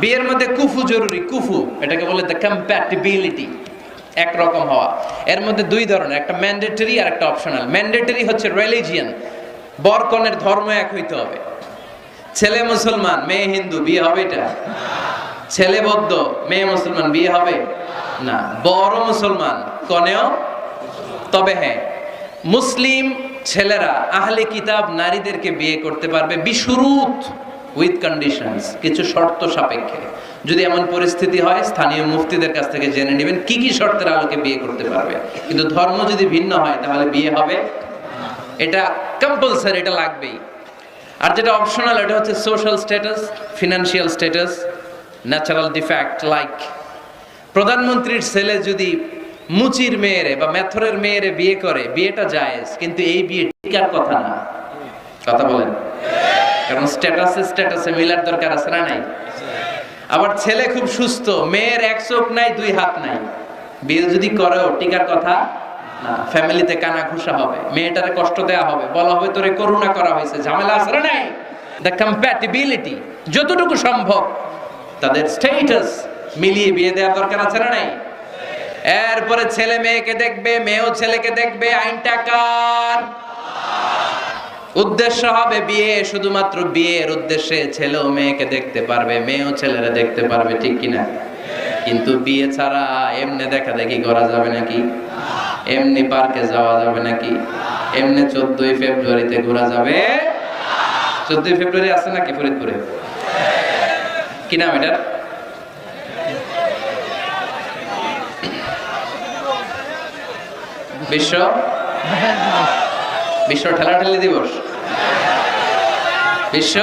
বিয়ের মধ্যে কুফু জরুরি, কুফু, এটাকে বলে দ্য কম্প্যাটিবিলিটি একরকম হওয়া। এর মধ্যে দুই ধরনের, একটা ম্যান্ডেটরি আর একটা অপশনাল ম্যান্ডেটরি হচ্ছে রিলিজিয়ান বরকনের ধর্ম এক হইতে হবে। ছেলে মুসলমান, মেয়ে হিন্দু, বিয়ে হবে এটা? ছেলে বৌদ্ধ, মেয়ে মুসলমান, বিয়ে হবে? না। বড় মুসলমান, কনেও? তবে হ্যাঁ। মুসলিম ছেলেরা, আহলে কিতাব নারীদেরকে বিয়ে করতে পারবে বিশুরুত। উইথ কন্ডিশনস কিছু শর্ত সাপেক্ষে। যদি এমন পরিস্থিতি হয়, স্থানীয় মুফতিদের কাছ থেকে জেনে নেবেন কি কি শর্তের আলোকে বিয়ে করতে পারবে। কিন্তু ধর্ম যদি ভিন্ন হয়, তাহলে বিয়ে হবে এটা কম্পালসারি এটা লাগবেই। আর যেটা অপশনাল এটা হচ্ছে social status financial status natural defect like প্রধানমন্ত্রীর ছেলে যদি মুচির মেয়েরে বা মেথরের মেয়েরে বিয়ে করে, বিয়েটা জায়েজ, কিন্তু এই বিয়ে টিকার কথা না। কথা বলেন। কারণ স্ট্যাটাসে স্ট্যাটাসে মিলার দরকার আছে না নাই? আবার ছেলে খুব সুস্থ, মেয়ের এক চোখ নাই, দুই হাত নাই। বিয়ে যদি করেও, টিকার কথা না, ফ্যামিলিতে কানা ঘুষা হবে, মেয়েটারে কষ্ট দেয়া হবে, বলা হবে তোরে করুণা করা হয়েছে, ঝামেলা আছে না নাই? দ্য কম্প্যাটিবিলিটি যতটুকু সম্ভব, তাদের স্টেটাস মিলিয়ে বিয়ে দেওয়ার দরকার আছে না নাই? এরপরে ছেলে মেয়েকে দেখবে, মেয়েও ছেলেকে দেখবে আইনটা কার উদ্দেশ্য হবে বিয়ে, শুধুমাত্র বিয়ের উদ্দেশ্যে ছেলেও মেয়েকে দেখতে পারবে মেয়েও ছেলেরা দেখতে পারবে, ঠিক কিনা? কিন্তু বিয়ে ছাড়া এমনি দেখা দেখি করা যাবে নাকি? এমনি পার্কে যাওয়া যাবে নাকি? এমনি চোদ্দই ফেব্রুয়ারিতে ঘোরা যাবে? চোদ্দই ফেব্রুয়ারি আছে নাকি ফরিদপুরে? কি নাম এটার? বিশ্ব? বিশ্ব ঠেলাঠেলি দিবস। বিশ্ব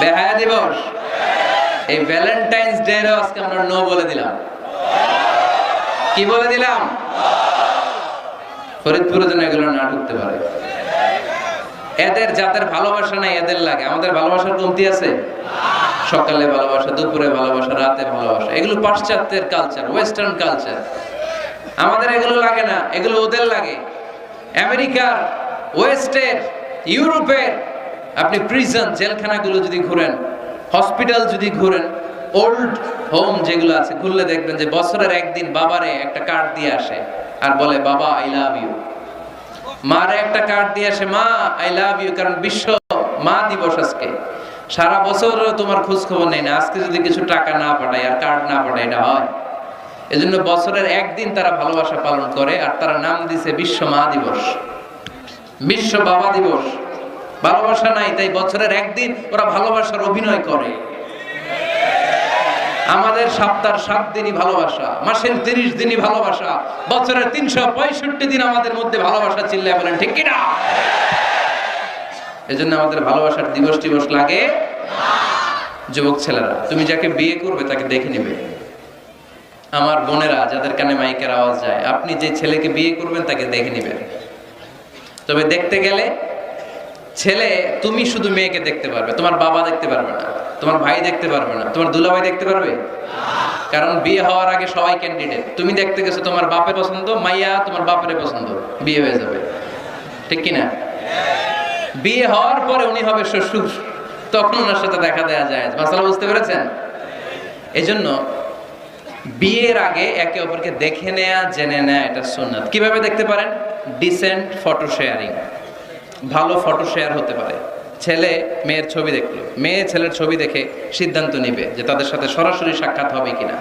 বেহায়া দিবস। এই ভ্যালেন্টাইন্স ডে আজকে আমরা নো বলে দিলাম। কি বলে দিলাম? ফরিদপুরে যেন এগুলো না ঢুকতে পারে। এদের যাদের ভালোবাসা নাই, এদের লাগে। আমাদের ভালোবাসার কমতি আছে? সকালে ভালোবাসা, দুপুরে ভালোবাসা, রাতে ভালোবাসা। এগুলো পাশ্চাত্যের কালচার ওয়েস্টার্ন কালচার আমাদের এগুলো লাগে না, এগুলো ওদের লাগে। আমেরিকার, ওয়েস্টের, ইউরোপের, আপনি প্রিজন জেলখানাগুলো যদি ঘুরেন হসপিটাল যদি ঘুরেন ওল্ড হোম যেগুলো আছে ঘুরলে দেখবেন যে বছরের একদিন বাবারে একটা কার্ড দিয়ে আসে আর বলে, বাবা আই লাভ ইউ মারে একটা কার্ড দিয়ে আসে, মা আই লাভ ইউ কারণ বিশ্ব মা দিবস আজকে। সারা বছর তোমার খোঁজ খবর নেই না। আজকে যদি কিছু টাকা না পাঠায় আর কার্ড না পাঠায়, এটা হয়। এজন্য বছরের একদিন তারা ভালোবাসা পালন করে, আর তারা নাম দিছে বিশ্ব মা দিবস। বিশ্ব বাবা দিবস। ভালোবাসা নাই, তাই বছরের একদিন ওরা ভালোবাসার অভিনয় করে। আমাদের সপ্তাহের সাত দিনই ভালোবাসা, মাসের তিরিশ দিনই ভালোবাসা, বছরের তিনশো পঁয়ষট্টি দিন আমাদের মধ্যে ভালোবাসা চিল্লায় বলেন, ঠিক কিনা? এজন্য আমাদের ভালোবাসার দিবস টিবস লাগে। যুবক ছেলেরা, তুমি যাকে বিয়ে করবে তাকে দেখে নেবে। আমার বোনেরা, যাদের কানে মাইকের আওয়াজ যায়, আপনি যে ছেলেকে বিয়ে করবেন তাকে দেখে নেবেন। তবে দেখতে গেলে ছেলে, তুমি শুধু মেয়েকে দেখতে পারবে, তোমার বাবা দেখতে পারবে না, তোমার ভাই দেখতে পারবে না, তোমার দুলাভাই দেখতে পারবে? কারণ বিয়ে হওয়ার আগে সবাই ক্যান্ডিডেট তুমি দেখতে গেছো তোমার বাপের পছন্দ, মাইয়া তোমার বাপের পছন্দ, বিয়ে হয়ে যাবে। ঠিক কিনা? বিয়ে হওয়ার পরে উনি হবে শ্বশুর, তখন ওনার সাথে দেখা দেওয়া যায়। মাসালা বুঝতে পেরেছেন? এজন্য বিয়ের আগে একে অপরকে দেখে নেয়া, জেনে নেয়া, এটা সুন্নাত। কীভাবে দেখতে পারেন? ডিসেন্ট ফটো শেয়ারিং ভালো ফটো শেয়ার হতে পারে। ছেলে, মেয়ের ছবি দেখল। মেয়ে ছেলের ছবি দেখে সিদ্ধান্ত নিবে যে তাদের সাথে সরাসরি সাক্ষাৎ হবে কিনা।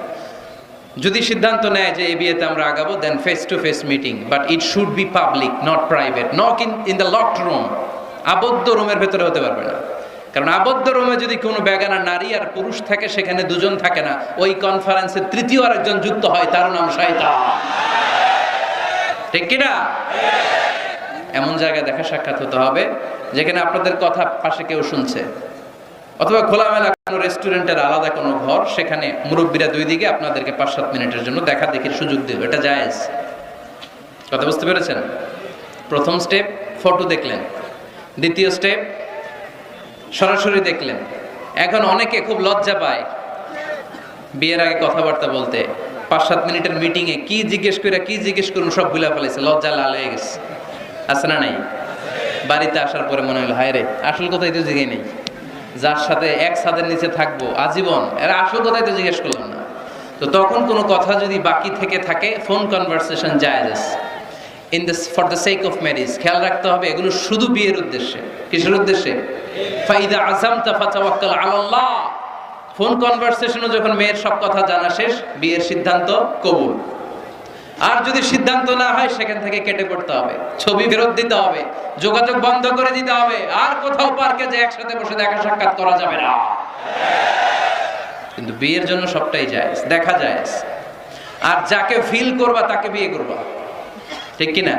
যদি সিদ্ধান্ত নেয় যে এই বিয়েতে আমরা আগাবো then face to face meeting but it should be public not private not in in the locked room আবদ্ধ রুমের ভেতরে হতে পারবে না। কারণ আবদ্ধ রুমে যদি কোনো বেগানা নারী আর পুরুষ থাকে, সেখানে দুজন থাকে না। ওই কনফারেন্সে তৃতীয় আরেকজন যুক্ত হয়, তার নাম শয়তান। ঠিক কিনা? এমন জায়গায় দেখা সাক্ষাৎ হতে হবে, যেখানে আপনাদের কথা পাশে কেউ শুনছে। অথবা খোলামেলা কোনো রেস্টুরেন্টের আলাদা কোনো ঘর, সেখানে মুরব্বীরা দুই দিকে আপনাদেরকে পাঁচ সাত মিনিটের জন্য দেখা দেখির সুযোগ দেবে। এটা জায়েজ। কথা বুঝতে পেরেছেন? প্রথম স্টেপ ফটো দেখলেন। দ্বিতীয় স্টেপ সরাসরি দেখলেন। এখন অনেকে খুব লজ্জা পায় বিয়ের আগে কথাবার্তা বলতে। পাঁচ সাত মিনিটের মিটিংয়ে কি জিজ্ঞেস করে, কি জিজ্ঞেস করুন, সব ভুলে ফেলেছে লজ্জা লাল হয়ে গেছে। আছে না নাই? বাড়িতে আসার পরে মনে হলো হায় রে, আসল কথাই তো জিগে নেই। যার সাথে এক ছাদের নিচে থাকব, আজীবন, এরা আসল কথাই তো জিজ্ঞেস করলাম না। তো তখন কোনো কথা যদি বাকি থেকে থাকে ফোন কনভারসেশন জায়েজ। In this for the sake of marriage খেয়াল রাখতে হবে, এগুলো শুধু বিয়ের উদ্দেশ্যে। কিসের উদ্দেশ্যে? ফাইদা আজম তাফাতাওয়াক্কাল আলাল্লাহ। ফোন যখন মেয়ের সব কথা জানা শেষ, বিয়ের সিদ্ধান্ত কবুল। আর যদি সিদ্ধান্ত না হয়, সেখান থেকে কেটে পড়তে হবে। ছবি ফেরত দিতে হবে, যোগাযোগ বন্ধ করে দিতে হবে। আর কোথাও পার্কে যে একসাথে বসে দেখা সাক্ষাৎ করা যাবে না। কিন্তু বিয়ের জন্য সবটাই যায়, দেখা যায়। আর যাকে ফিল করবা, তাকে বিয়ে করবা। ঠিক কি না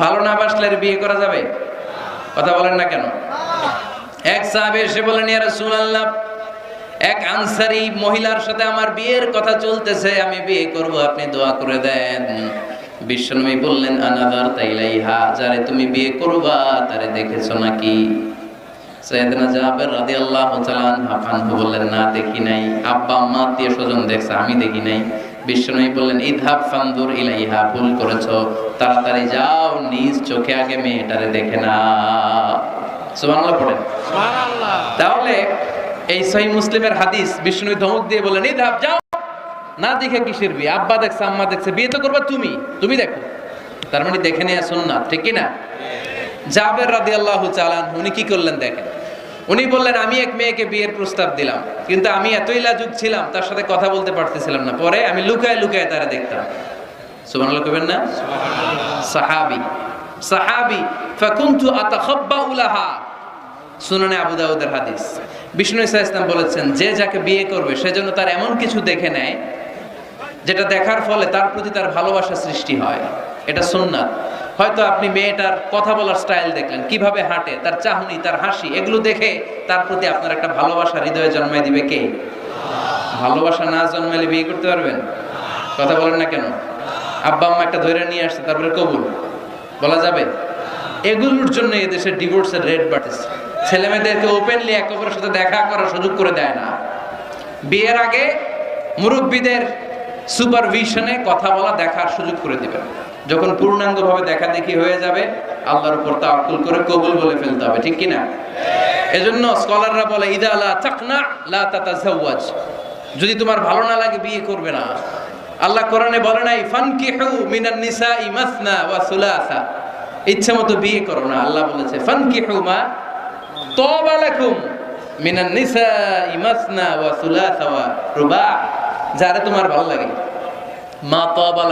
ভালো না বাসলে বিয়ে করা যাবে? কথা বলেন না কেন? এক এসে বলেন এক আনসারি মহিলার সাথে আমার বিয়ের কথা চলতেছে, আমি বিয়ে করব, আপনি দোয়া করে দেন। বিশ্বনবী বললেন আনাদার যারে তুমি বিয়ে করবা, তারে দেখেছ নাকি? সৈয়দনা জাবের রাদিয়াল্লাহু তাআলা বললেন, না, দেখি নাই। আব্বা, আম্মা, আত্মীয় স্বজন দেখছে, আমি দেখি নাই। বিশ্বনবী বললেন, ইদহাব ফানদুর ইলাইহা, ভুল করেছ। তাড়াতাড়ি যাও, নিজ চোখে আগে মেয়েটারে দেখে না সুবহানাল্লাহ পড়েন। তাহলে এই সহি মুসলিমের হাদিস বিষ্ণু ধমক দিয়ে বলেন এই ধাপ যাও না দেখে কিসের বিয়ে? আব্বা দেখছে আম্মা দেখছে বিয়ে তো করবা তুমি তুমি দেখো। তার মানে দেখে নিয়ে না ঠিক কি না জাবের রাদি আল্লাহ চালান উনি কি করলেন দেখেন? উনি বললেন আমি এক মেয়েকে বিয়ের প্রস্তাব দিলাম কিন্তু আমি এতই লাজুক ছিলাম তার সাথে কথা বলতে পারতেছিলাম না। পরে আমি লুকায় লুকায় তারা দেখতাম। সুবহানাল্লাহ কবেন না? সাহাবি সাহাবি ফাকুনতু আতাখাব্বাউ লাহা। সুনানে আবু দাউদের হাদিস। বিষ্ণু ইসা ইসলাম বলেছেন, যে যাকে বিয়ে করবে সেজন্য তার এমন কিছু দেখে নেয়, যেটা দেখার ফলে তার প্রতি তার ভালোবাসা সৃষ্টি হয়। এটা সুন্নাত। হয়তো আপনি মেয়েটার কথা বলার স্টাইল দেখলেন, কীভাবে হাঁটে, তার চাহনি, তার হাসি, এগুলো দেখে তার প্রতি আপনার একটা ভালোবাসা হৃদয়ে জন্মায় দিবে কে? ভালোবাসা না জন্মাইলে বিয়ে করতে পারবেন? কথা বলেন না কেন? আব্বা আম্মা একটা ধরে নিয়ে আসছে, তারপরে কবুল। বলা যাবে? এগুলোর জন্য এদেশের ডিভোর্সের রেট বাড়তেছে। ছেলে মেয়েদেরকে ওপেনলি একে অপরের সাথে দেখা করার সুযোগ করে দেয় না। বিয়ের আগে মুরব্বীদের সুপারভিশনে কথা বলা দেখার সুযোগ করে দিবেন যখন পূর্ণাঙ্গভাবে দেখা দেখি হয়ে যাবে, আল্লাহর উপর তাওয়াক্কুল করে কবুল বলে ফেলতে হবে, ঠিক কি না এজন্য স্কলাররা বলে, ইদা লা তাকনা, লা তাতাজাওয়াজ। যদি তোমার ভালো না লাগে, বিয়ে করবে না। আল্লাহ কোরআনে বলে নাই, ফানকিহু মিনান নিসাই মাসনা ওয়া সুলাসা। ইচ্ছা মতো বিয়ে করো না, আল্লাহ বলেছে, ফানকিহু মা তবা মিনান নিসাই মাসনা ওয়া সুলাসা ওয়া রুবা। যারে তোমার ভালো লাগে। মা তবা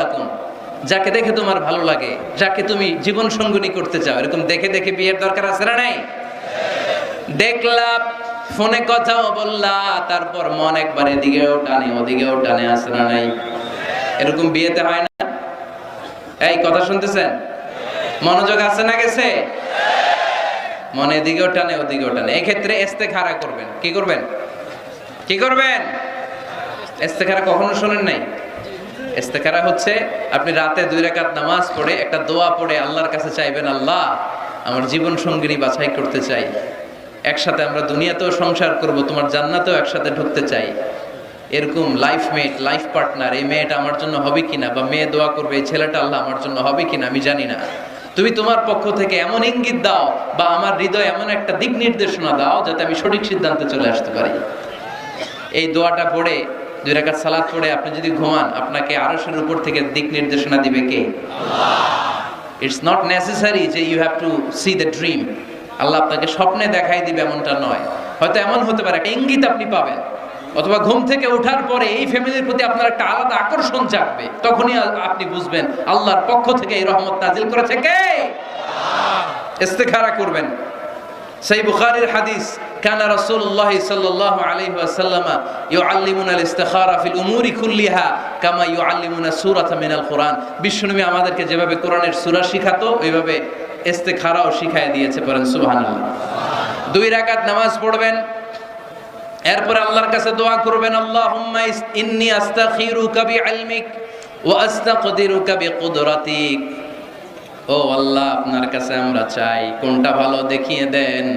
যাকে দেখে তোমার ভালো লাগে, যাকে তুমি জীবন সঙ্গনী করতে চাও। এরকম দেখে দেখে বিয়ের দরকার আছে না নাই? দেখলা ফোনে কথাও বললা, তারপর মন একবার এদিকেও টানে, ওদিকেও টানে আসে না নাই? এরকম বিয়েতে হয় না? এই, কথা শুনতেছেন? মনোযোগ আছে না গেছে? মনে এদিকেও টানে, ওদিকেও টানে। এই ক্ষেত্রে এস্তেখারা করবেন। কি করবেন? কি করবেন? এস্তেখারা কখনো শোনেন নাই? ইস্তেখারা হচ্ছে আপনি রাতে দুই রাকাত নামাজ পড়ে একটা দোয়া পড়ে আল্লাহর কাছে চাইবেন, আল্লাহ, আমার জীবন সঙ্গিনী বাছাই করতে চাই। একসাথে আমরা দুনিয়াতেও সংসার করব, তোমার জান্নাতেও একসাথে ঢুকতে চাই। এরকম লাইফ মেট লাইফ পার্টনার এই মেয়েটা আমার জন্য হবে কিনা? বা মেয়ে দোয়া করবে, এই ছেলেটা আল্লাহ আমার জন্য হবে কিনা? আমি জানি না। তুমি তোমার পক্ষ থেকে এমন ইঙ্গিত দাও বা আমার হৃদয় এমন একটা দিক নির্দেশনা দাও যাতে আমি সঠিক সিদ্ধান্তে চলে আসতে পারি। এই দোয়াটা পড়ে, দুই রাকাত সালাদ পড়ে আপনি যদি ঘুমান, আপনাকে আরশের উপর থেকে দিক নির্দেশনা দিবে কে? ইটস নট নেসেসারি যে you have to see the dream আল্লাহ আপনাকে স্বপ্নে দেখাই দিবে এমনটা নয়। হয়তো এমন হতে পারে, একটা ইঙ্গিত আপনি পাবেন। অথবা ঘুম থেকে ওঠার পরে এই ফ্যামিলির প্রতি আপনার একটা আলাদা আকর্ষণ জাগবে তখনই আপনি বুঝবেন আল্লাহর পক্ষ থেকে এই রহমত নাজিল করেছে কে ইস্তেখারা করবেন সেই বুখারীর হাদিস كان رسول الله صلى الله عليه وسلم يعلمنا الاستخارة في الأمور كلها كما يعلمنا سورة من القرآن বিশ্বনবী আমাদেরকে যেভাবে কোরআনের সূরা শিখাতো ওইভাবে ইস্তেখারাও শিখায় দিয়েছে পড়েন সুবহানাল্লাহ দুই রাকাত নামাজ পড়বেন এরপর আল্লাহর কাছে দোয়া করবেন আল্লাহুম্মা ইন্নী আস্তাখিরুকা বিইলমিক ওয়া আস্তাকদিরুকা বিকুদরাতিক ও আল্লাহ আপনার কাছে আমরা চাই কোনটা ভালো দেখিয়ে দেন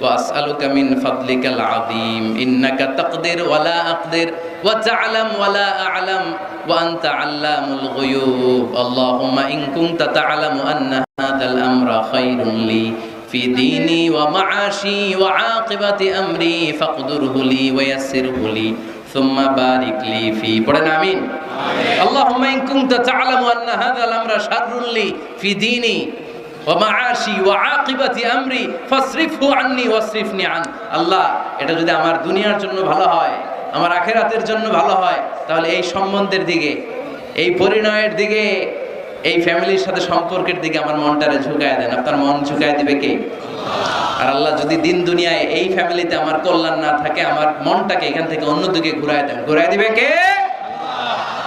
واسالك من فضلك العظيم انك تقدر ولا اقدر وتعلم ولا اعلم وانت علام الغيوب اللهم ان كنت تعلم ان هذا الامر خير لي في ديني ومعاشي وعاقبة أمري فاقدره لي ويسره لي ثم بارك لي في পড়েন আমিন اللهم إن كنت تعلم أن هذا الأمر شر لي في ديني ومعاشي وعاقبة أمري فاصرفه عني واصرفني عن আল্লাহ এটা যদি আমার দুনিয়ার জন্য ভালো হয় আমার আখেরাতের জন্য ভালো হয় তাহলে এই সম্বন্ধের দিকে এই পরিণয়ের দিকে এই ফ্যামিলির সাথে সম্পর্কের দিকে আমার মনটারে ঝুঁকায় দেন। আপনার মন ঝুঁকায় দিবে কে? আর আল্লাহ যদি দিন দুনিয়ায় এই ফ্যামিলিতে আমার কল্যাণ না থাকে, আমার মনটাকে এখান থেকে অন্যদিকে ঘুরায় দেন। ঘুরায় দিবে কে?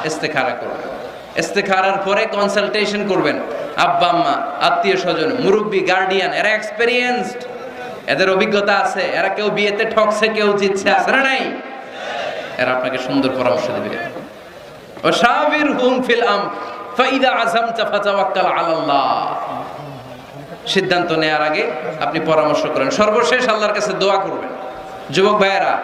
ইস্তেখারা করবেন ইস্তেখারার পরে কনসালটেশন করবেন। আব্বা, আম্মা, আত্মীয় স্বজন, মুরব্বী গার্ডিয়ান এরা এক্সপেরিয়েন্সড এদের অভিজ্ঞতা আছে। এরা কেউ বিয়েতে ঠকছে, কেউ জিতছে আছে না নাই? এরা আপনাকে সুন্দর পরামর্শ দেবে। ও শাবির হুম ফিল আম সিদ্ধান্ত নেওয়ার আগে আপনি পরামর্শ করেন। সর্বশেষ আল্লাহর কাছে দোয়া করবেন। যুবক ভাইয়েরা,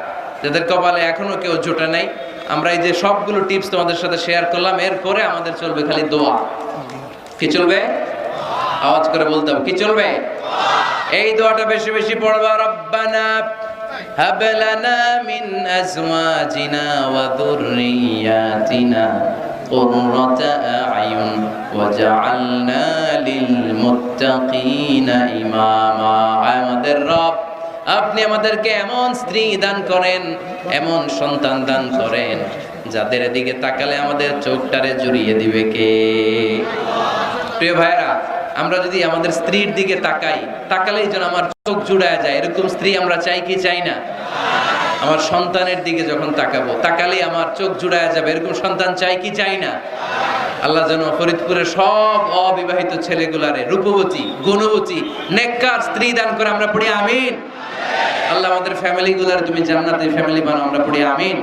যাদের কপালে এখনও কেউ জোটে নাই, আমরা এই যে সবগুলো টিপস তোমাদের সাথে শেয়ার করলাম, এরপরে আমাদের চলবে খালি দোয়া। কি চলবে? আওয়াজ করে বলতে হবে। কি চলবে? এই দোয়াটা বেশি বেশি পড়বা। রব্বানা হাব লানা মিন আজওয়াজিনা ওয়া যুররিয়াতিনা। قرة أعين وجعلنا للمتقين إماما আমাদের রব আপনি আমাদেরকে এমন স্ত্রী দান করেন এমন সন্তান দান করেন যাদের দিকে তাকালে আমাদের চোখটারে জুড়িয়ে দিবে কে প্রিয় ভাইরা আমরা যদি আমাদের স্ত্রীর দিকে তাকাই তাকালেই যেন আমার চোখ জুড়ায় যায় এরকম স্ত্রী আমরা চাই কি চাই না আমার সন্তানের দিকে যখন তাকাবো, তাকালেই আমার চোখ জুড়ায় যাবে। এরকম সন্তান চাই কি চাই না? আল্লাহ যেন ফরিদপুরের সব অবিবাহিত ছেলেগুলারে রূপবতী, গুণবতী, নেককার স্ত্রী দান করে আমরা পড়ি, আমিন। আল্লাহ আমাদের ফ্যামিলি গুলার তুমি জান্নাতে ফ্যামিলি বানাও, আমরা পড়ি, আমিন।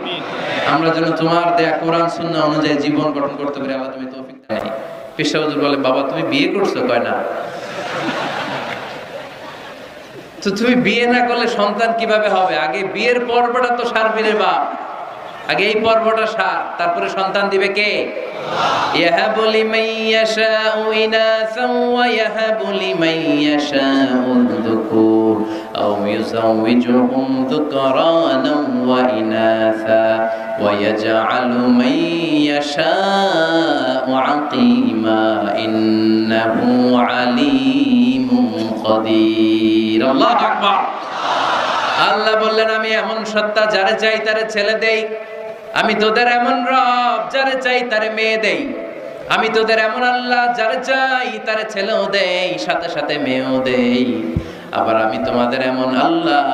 আমরা যেন তোমার দেয়া কোরআন, সুন্নাহ অনুযায়ী জীবন গঠন করতে পারি, আল্লাহ তুমি তৌফিক দাও পেশাবুজুর বলে, বাবা, তুমি বিয়ে করছ? কয়, না। তো তুমি বিয়ে না করলে সন্তান কীভাবে হবে? আগে বিয়ের পর্বটা তো সারবি রে বাপ আগে এই পর্বটা সার, তারপরে সন্তান দিবে কে? ইয়াহাবু লিমান ইয়াশাউ ইনাসান ওয়া ইয়াহাবু লিমান ইয়াশাউ যুকুর আও ইউযাওবিজুহুম যুকরানান ওয়া ইনাসা। ওয়া ইয়াজআলু ইয়াশাউ আকিমা। ইন্নাহু আলিমুন কাদির। আল্লাহু আকবার। আল্লাহ বললেন, আমি এমন সত্তা যারে চাই তারে ছেলে দেই। আমি তোদের এমন রব যারে চাই তারে মেয়ে দেই। আমি তোদের এমন আল্লাহ যারে চাই তারে ছেলেও দেই, সাথে সাথে মেয়েও দেই। আবার আমি তোমাদের এমন আল্লাহ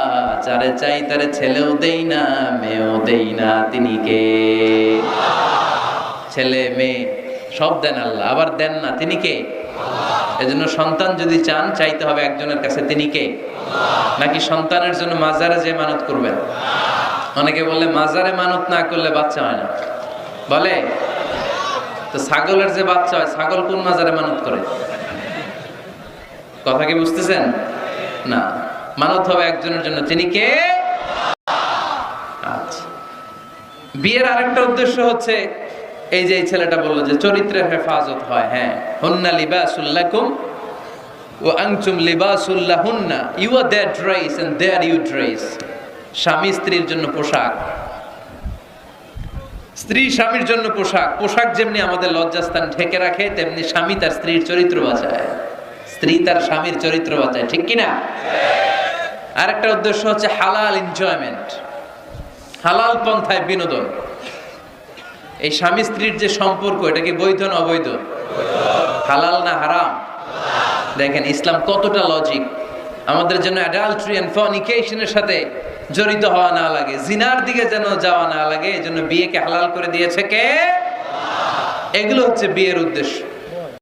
যারে চাই তারে ছেলেও দেই না, মেয়েও দেই না। তিনি কে? ছেলে, মেয়ে, সব দেন আল্লাহ, আবার দেন না। তিনি কে? এজন্য সন্তান যদি চান, চাইতে হবে একজনের কাছে, তিনি কে? নাকি সন্তানের জন্য মাজারে যে মানত করবেন? অনেকে বললে, মাজারে মানত না করলে বাচ্চা হয় না। বলে? তো ছাগলের যে বাচ্চা হয়, ছাগল কোন মাজারে মানত করে? কথা কি বুঝতেছেন? না। মানত হবে একজনের জন্য, তিনি কে? আচ্ছা। বিয়ের আরেকটা উদ্দেশ্য হচ্ছে এই যে ছেলেটা বলল যে চরিত্রের হেফাজত হয় হ্যাঁ। হুন্না লিবাসুল্লাকুম ও আংচুম লিবাসুল্লাহুন্না you are their dress you dress স্বামী স্ত্রীর জন্য পোশাক। স্ত্রী স্বামীর জন্য পোশাক। পোশাক যেমনি আমাদের লজ্জাস্থান ঢেকে রাখে, তেমনি স্বামী তার স্ত্রীর চরিত্র বাঁচায়। স্ত্রী তার স্বামীর চরিত্র বাঁচায়। ঠিক কিনা? আরেকটা উদ্দেশ্য হচ্ছে হালাল এনজয়মেন্ট হালাল পন্থায় বিনোদন। এই স্বামী স্ত্রীর যে সম্পর্ক, এটা কি বৈধ না অবৈধ? হালাল না হারাম? দেখেন, ইসলাম কতটা লজিক আমাদের জন্য অ্যাডাল্ট্রি অ্যান্ড ফনিকেশনের সাথে জড়িত হওয়া না লাগে, জিনার দিকে যেন যাওয়া না লাগে এই জন্য বিয়েকে হালাল করে দিয়েছে কে? এগুলো হচ্ছে বিয়ের উদ্দেশ্য।